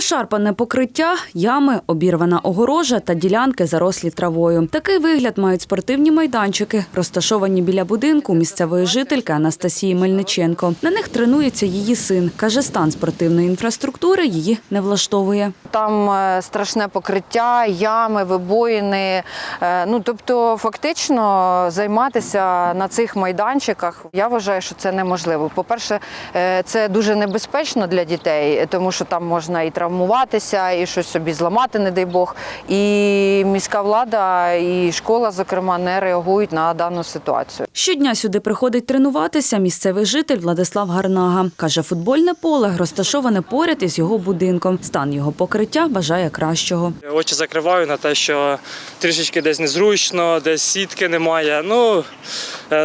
Пошарпане покриття, ями, обірвана огорожа та ділянки зарослі травою. Такий вигляд мають спортивні майданчики, розташовані біля будинку місцевої жительки Анастасії Мельниченко. На них тренується її син. Каже, стан спортивної інфраструктури її не влаштовує. Там е, страшне покриття, ями, вибоїни. Е, Ну тобто, фактично займатися на цих майданчиках, я вважаю, що це неможливо. По-перше, е, це дуже небезпечно для дітей, тому що там можна і травмуватися, і щось собі зламати, не дай Бог. І міська влада, і школа, зокрема, не реагують на дану ситуацію. Щодня сюди приходить тренуватися місцевий житель Владислав Гарнага. Каже, футбольне поле розташоване поряд із його будинком. Стан його покриття бажає кращого. Очі закриваю на те, що трішечки десь незручно, десь сітки немає. Ну,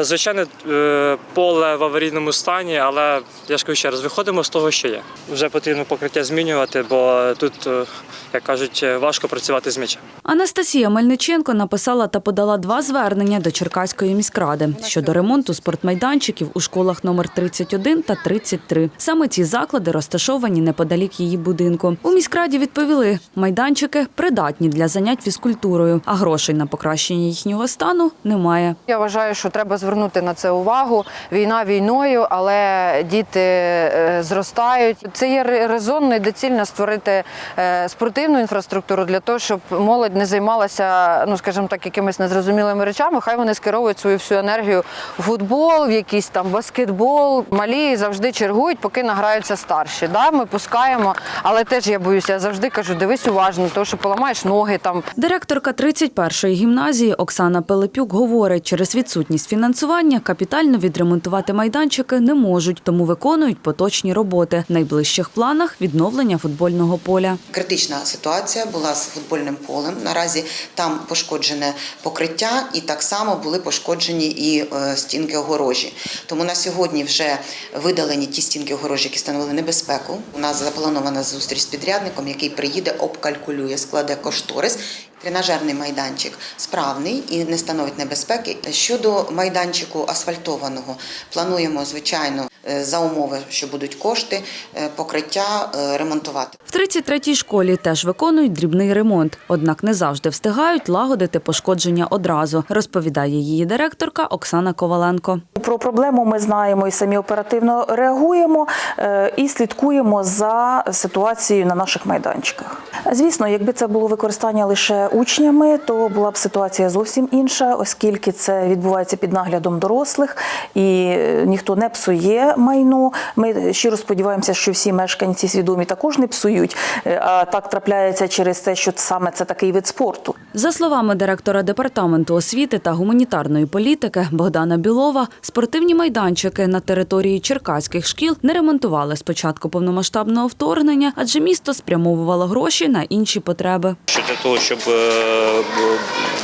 звичайно, е, поле в аварійному стані, але я ж кажу ще раз, виходимо з того, що є. Вже потрібно покриття змінювати, бо тут, е, як кажуть, важко працювати з м'ячем. Анастасія Мельниченко написала та подала два звернення до Черкаської міськради щодо ремонту спортмайданчиків у школах номер 31 та 33. Саме ці заклади розташовані неподалік її будинку. У міськраді відповіли, майданчики придатні для занять фізкультурою, а грошей на покращення їхнього стану немає. Я вважаю, що треба звернути на це увагу. Війна війною, але діти е, зростають. Це є резонно і доцільно створити е, спортивну інфраструктуру для того, щоб молодь не займалася, ну скажімо так, якимись незрозумілими речами. Хай вони скеровують свою всю енергію в футбол, в якийсь там баскетбол. Малі завжди чергують, поки награються старші. Да, ми пускаємо, але теж я боюся. Я завжди кажу, дивись уважно, тому що поламаєш ноги там. Директорка 31-ї гімназії Оксана Пилипюк говорить, через відсутність фінансування капітально відремонтувати майданчики не можуть, тому виконують поточні роботи. В найближчих планах відновлення футбольного поля. Критична ситуація була з футбольним полем. Наразі там пошкоджене покриття, і так само були пошкоджені і е, стінки огорожі. Тому на сьогодні вже видалені ті стінки огорожі, які становили небезпеку. У нас запланована зустріч з підрядником, який приїде, обкалькулює, складе кошторис. Тренажерний майданчик справний і не становить небезпеки. Щодо майданчику асфальтованого, плануємо звичайно за умови, що будуть кошти, е, покриття е, ремонтувати. В 33-й школі теж виконують дрібний ремонт, однак не завжди встигають лагодити пошкодження одразу, розповідає її директорка Оксана Коваленко. Про проблему ми знаємо і самі оперативно реагуємо е, і слідкуємо за ситуацією на наших майданчиках. Звісно, якби це було використання лише учнями, то була б ситуація зовсім інша, оскільки це відбувається під наглядом дорослих і е, ніхто не псує майно. Ми щиро сподіваємося, що всі мешканці свідомі також не псують, е, а так трапляється через те, що саме це такий вид спорту. За словами директора департаменту освіти та гуманітарної політики Богдана Білова, спортивні майданчики на території черкаських шкіл не ремонтували з початку повномасштабного вторгнення, адже місто спрямовувало гроші на інші потреби. для того, щоб е,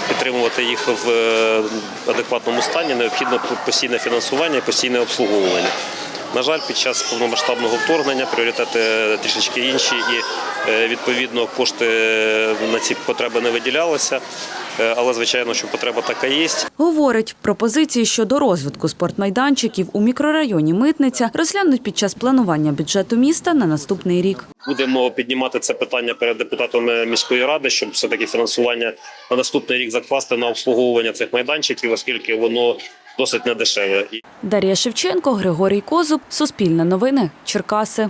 підтримувати їх в е, адекватному стані, необхідно постійне фінансування і постійне обслуговування. На жаль, під час повномасштабного вторгнення пріоритети трішечки інші, і е, відповідно кошти на ці потреби не виділялися. Е, Але звичайно, що потреба така є. Говорить, пропозиції щодо розвитку спортмайданчиків у мікрорайоні Митниця розглянуть під час планування бюджету міста на наступний рік. Будемо піднімати це питання перед депутатами міської ради, щоб все таки фінансування на наступний рік закласти на обслуговування цих майданчиків, оскільки воно досить недешеве. Дар'я Шевченко, Григорій Козуб, Суспільне новини, Черкаси.